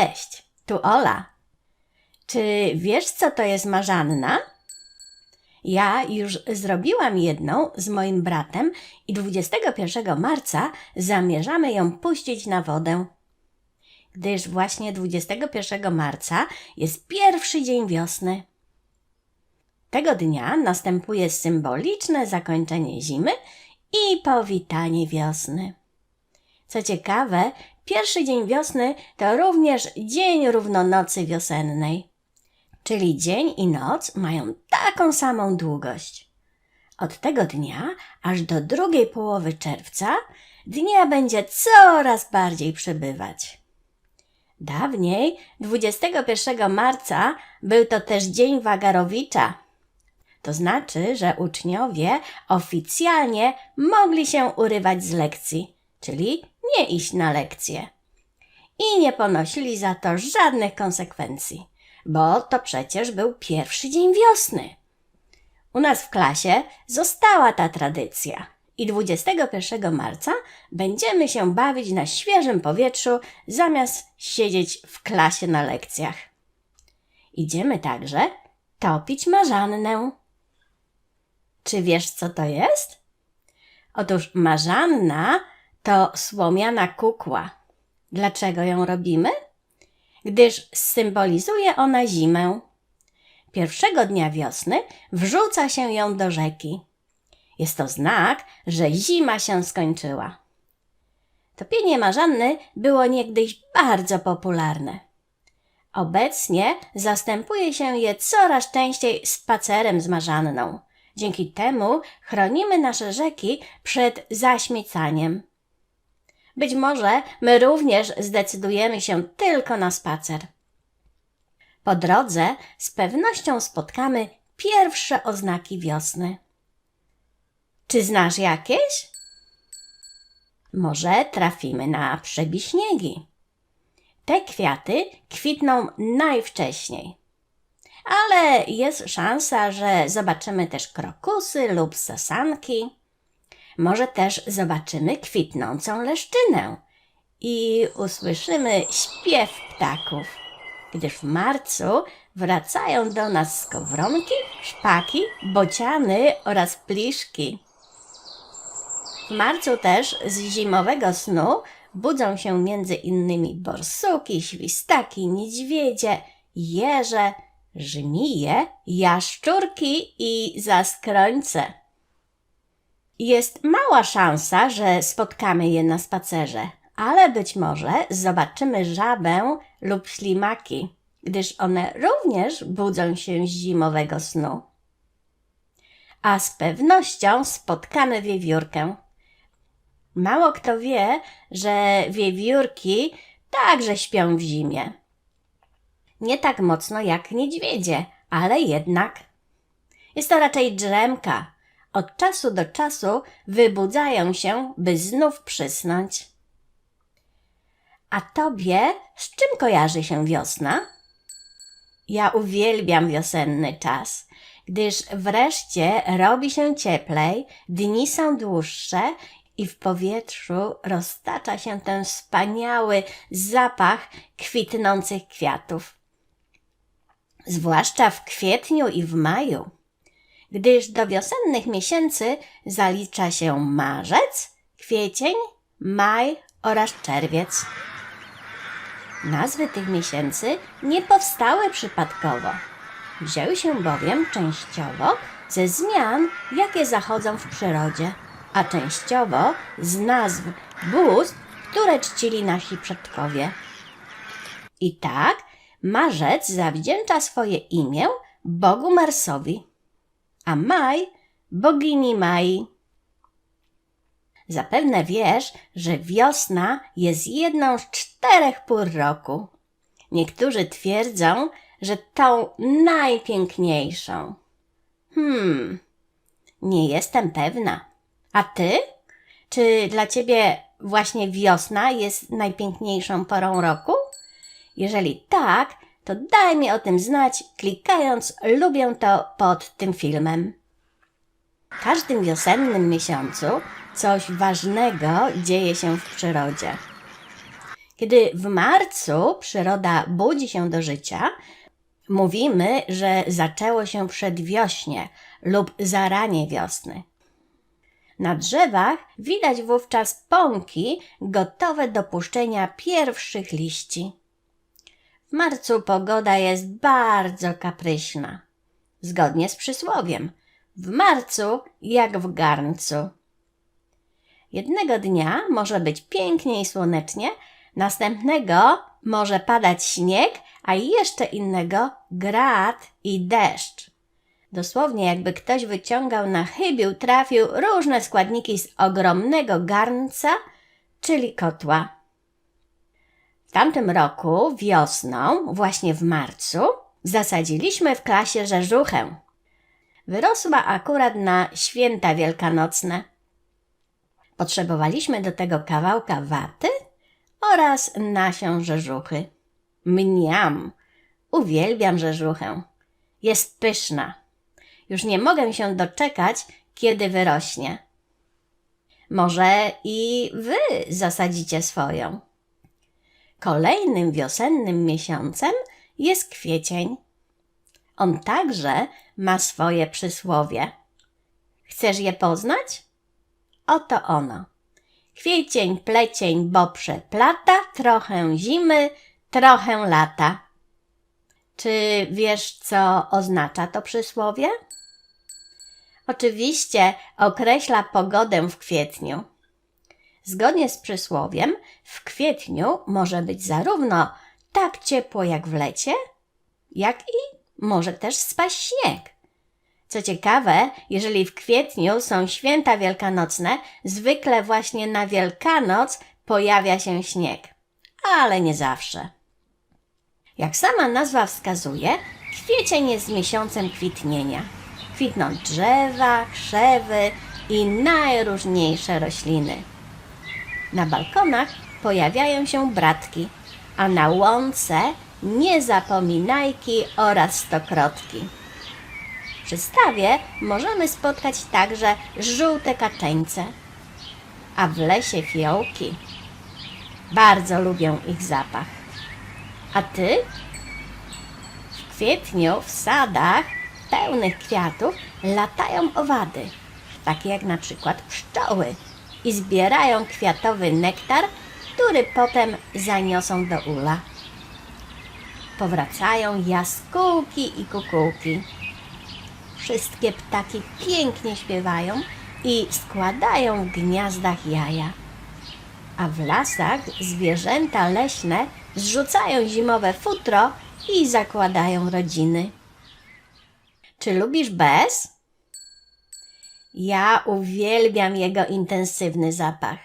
Cześć, tu Ola. Czy wiesz, co to jest marzanna? Ja już zrobiłam jedną z moim bratem i 21 marca zamierzamy ją puścić na wodę. Gdyż właśnie 21 marca jest pierwszy dzień wiosny. Tego dnia następuje symboliczne zakończenie zimy i powitanie wiosny. Co ciekawe, pierwszy dzień wiosny to również dzień równonocy wiosennej, czyli dzień i noc mają taką samą długość. Od tego dnia aż do drugiej połowy czerwca dnia będzie coraz bardziej przybywać. Dawniej, 21 marca, był to też dzień Wagarowicza. To znaczy, że uczniowie oficjalnie mogli się urywać z lekcji, czyli nie iść na lekcje. I nie ponosili za to żadnych konsekwencji, bo to przecież był pierwszy dzień wiosny. U nas w klasie została ta tradycja i 21 marca będziemy się bawić na świeżym powietrzu zamiast siedzieć w klasie na lekcjach. Idziemy także topić marzannę. Czy wiesz, co to jest? Otóż marzanna to słomiana kukła. Dlaczego ją robimy? Gdyż symbolizuje ona zimę. Pierwszego dnia wiosny wrzuca się ją do rzeki. Jest to znak, że zima się skończyła. Topienie marzanny było niegdyś bardzo popularne. Obecnie zastępuje się je coraz częściej spacerem z marzanną. Dzięki temu chronimy nasze rzeki przed zaśmiecaniem. Być może my również zdecydujemy się tylko na spacer. Po drodze z pewnością spotkamy pierwsze oznaki wiosny. Czy znasz jakieś? Może trafimy na przebiśniegi. Te kwiaty kwitną najwcześniej. Ale jest szansa, że zobaczymy też krokusy lub sasanki. Może też zobaczymy kwitnącą leszczynę i usłyszymy śpiew ptaków, gdyż w marcu wracają do nas skowronki, szpaki, bociany oraz pliszki. W marcu też z zimowego snu budzą się między innymi borsuki, świstaki, niedźwiedzie, jeże, żmije, jaszczurki i zaskrońce. Jest mała szansa, że spotkamy je na spacerze, ale być może zobaczymy żabę lub ślimaki, gdyż one również budzą się z zimowego snu. A z pewnością spotkamy wiewiórkę. Mało kto wie, że wiewiórki także śpią w zimie. Nie tak mocno jak niedźwiedzie, ale jednak. Jest to raczej drzemka. Od czasu do czasu wybudzają się, by znów przysnąć. A tobie z czym kojarzy się wiosna? Ja uwielbiam wiosenny czas, gdyż wreszcie robi się cieplej, dni są dłuższe i w powietrzu roztacza się ten wspaniały zapach kwitnących kwiatów. Zwłaszcza w kwietniu i w maju, gdyż do wiosennych miesięcy zalicza się marzec, kwiecień, maj oraz czerwiec. Nazwy tych miesięcy nie powstały przypadkowo. Wzięły się bowiem częściowo ze zmian, jakie zachodzą w przyrodzie, a częściowo z nazw bóstw, które czcili nasi przodkowie. I tak marzec zawdzięcza swoje imię Bogu Marsowi, a maj bogini Mai. Zapewne wiesz, że wiosna jest jedną z czterech pór roku. Niektórzy twierdzą, że tą najpiękniejszą. Hmm, nie jestem pewna. A ty? Czy dla ciebie właśnie wiosna jest najpiękniejszą porą roku? Jeżeli tak, to daj mi o tym znać, klikając lubię to pod tym filmem. W każdym wiosennym miesiącu coś ważnego dzieje się w przyrodzie. Kiedy w marcu przyroda budzi się do życia, mówimy, że zaczęło się przedwiośnie lub zaranie wiosny. Na drzewach widać wówczas pąki gotowe do puszczenia pierwszych liści. W marcu pogoda jest bardzo kapryśna. Zgodnie z przysłowiem: w marcu jak w garncu. Jednego dnia może być pięknie i słonecznie, następnego może padać śnieg, a jeszcze innego grad i deszcz. Dosłownie jakby ktoś wyciągał na chybił, trafił różne składniki z ogromnego garnca, czyli kotła. W tamtym roku, wiosną, właśnie w marcu, zasadziliśmy w klasie rzeżuchę. Wyrosła akurat na święta wielkanocne. Potrzebowaliśmy do tego kawałka waty oraz nasion rzeżuchy. Mniam! Uwielbiam rzeżuchę. Jest pyszna. Już nie mogę się doczekać, kiedy wyrośnie. Może i wy zasadzicie swoją. Kolejnym wiosennym miesiącem jest kwiecień. On także ma swoje przysłowie. Chcesz je poznać? Oto ono. Kwiecień, plecień, bo przeplata, trochę zimy, trochę lata. Czy wiesz, co oznacza to przysłowie? Oczywiście określa pogodę w kwietniu. Zgodnie z przysłowiem, w kwietniu może być zarówno tak ciepło jak w lecie, jak i może też spaść śnieg. Co ciekawe, jeżeli w kwietniu są święta wielkanocne, zwykle właśnie na Wielkanoc pojawia się śnieg, ale nie zawsze. Jak sama nazwa wskazuje, kwiecień jest miesiącem kwitnienia. Kwitną drzewa, krzewy i najróżniejsze rośliny. Na balkonach pojawiają się bratki, a na łące niezapominajki oraz stokrotki. Przy stawie możemy spotkać także żółte kaczeńce, a w lesie fiołki. Bardzo lubię ich zapach. A ty? W kwietniu w sadach pełnych kwiatów latają owady, takie jak na przykład pszczoły, i zbierają kwiatowy nektar, który potem zaniosą do ula. Powracają jaskółki i kukułki. Wszystkie ptaki pięknie śpiewają i składają w gniazdach jaja. A w lasach zwierzęta leśne zrzucają zimowe futro i zakładają rodziny. Czy lubisz bez? Ja uwielbiam jego intensywny zapach.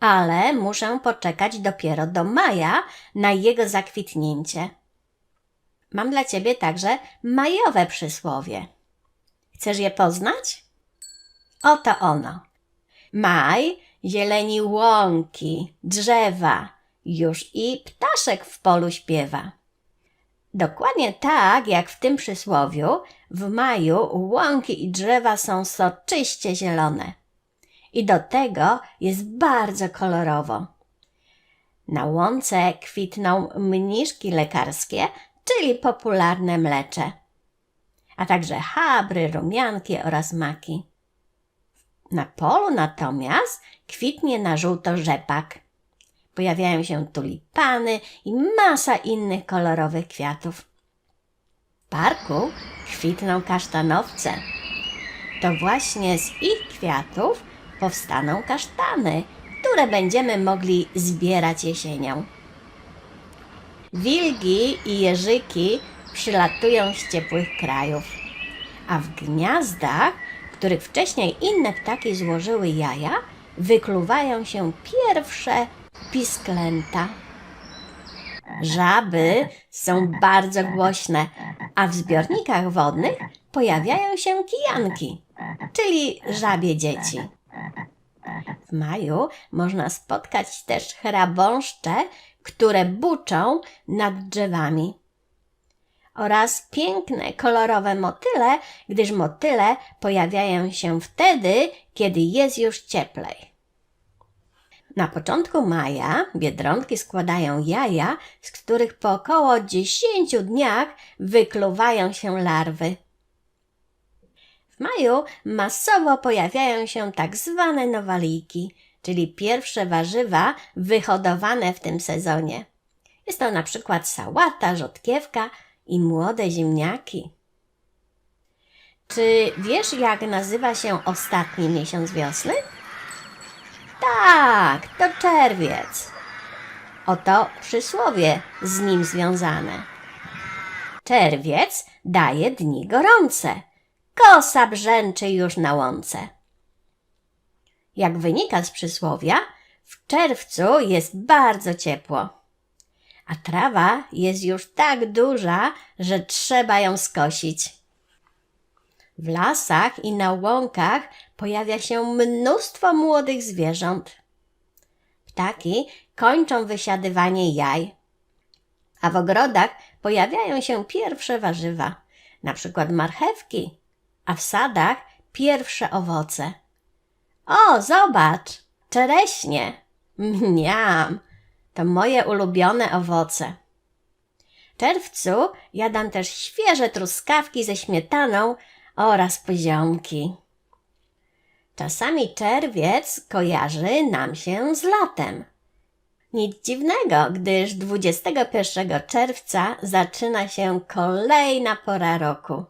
Ale muszę poczekać dopiero do maja na jego zakwitnięcie. Mam dla ciebie także majowe przysłowie. Chcesz je poznać? Oto ono. Maj zieleni łąki, drzewa, już i ptaszek w polu śpiewa. Dokładnie tak jak w tym przysłowiu, w maju łąki i drzewa są soczyście zielone. I do tego jest bardzo kolorowo. Na łące kwitną mniszki lekarskie, czyli popularne mlecze, a także habry, rumianki oraz maki. Na polu natomiast kwitnie na żółto rzepak. Pojawiają się tulipany i masa innych kolorowych kwiatów. W parku kwitną kasztanowce. To właśnie z ich kwiatów powstaną kasztany, które będziemy mogli zbierać jesienią. Wilgi i jeżyki przylatują z ciepłych krajów, a w gniazdach, w których wcześniej inne ptaki złożyły jaja, wykluwają się pierwsze pisklęta. Żaby są bardzo głośne, a w zbiornikach wodnych pojawiają się kijanki, czyli żabie dzieci. W maju można spotkać też chrabąszcze, które buczą nad drzewami. Oraz piękne, kolorowe motyle, gdyż motyle pojawiają się wtedy, kiedy jest już cieplej. Na początku maja biedronki składają jaja, z których po około 10 dniach wykluwają się larwy. W maju masowo pojawiają się tak zwane nowaliki, czyli pierwsze warzywa wyhodowane w tym sezonie. Jest to na przykład sałata, rzodkiewka i młode ziemniaki. Czy wiesz, jak nazywa się ostatni miesiąc wiosny? Tak, to czerwiec. Oto przysłowie z nim związane. Czerwiec daje dni gorące. Kosa brzęczy już na łące. Jak wynika z przysłowia, w czerwcu jest bardzo ciepło, a trawa jest już tak duża, że trzeba ją skosić. W lasach i na łąkach pojawia się mnóstwo młodych zwierząt. Ptaki kończą wysiadywanie jaj, a w ogrodach pojawiają się pierwsze warzywa, na przykład marchewki, a w sadach pierwsze owoce. O, zobacz, czereśnie. Mniam, to moje ulubione owoce. W czerwcu jadam też świeże truskawki ze śmietaną oraz poziomki. Czasami czerwiec kojarzy nam się z latem. Nic dziwnego, gdyż 21 czerwca zaczyna się kolejna pora roku,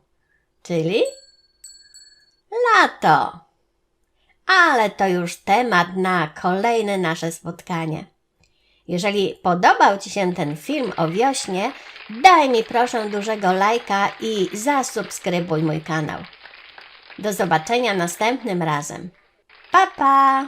czyli lato. Ale to już temat na kolejne nasze spotkanie. Jeżeli podobał Ci się ten film o wiośnie, daj mi proszę dużego lajka i zasubskrybuj mój kanał. Do zobaczenia następnym razem. Pa pa!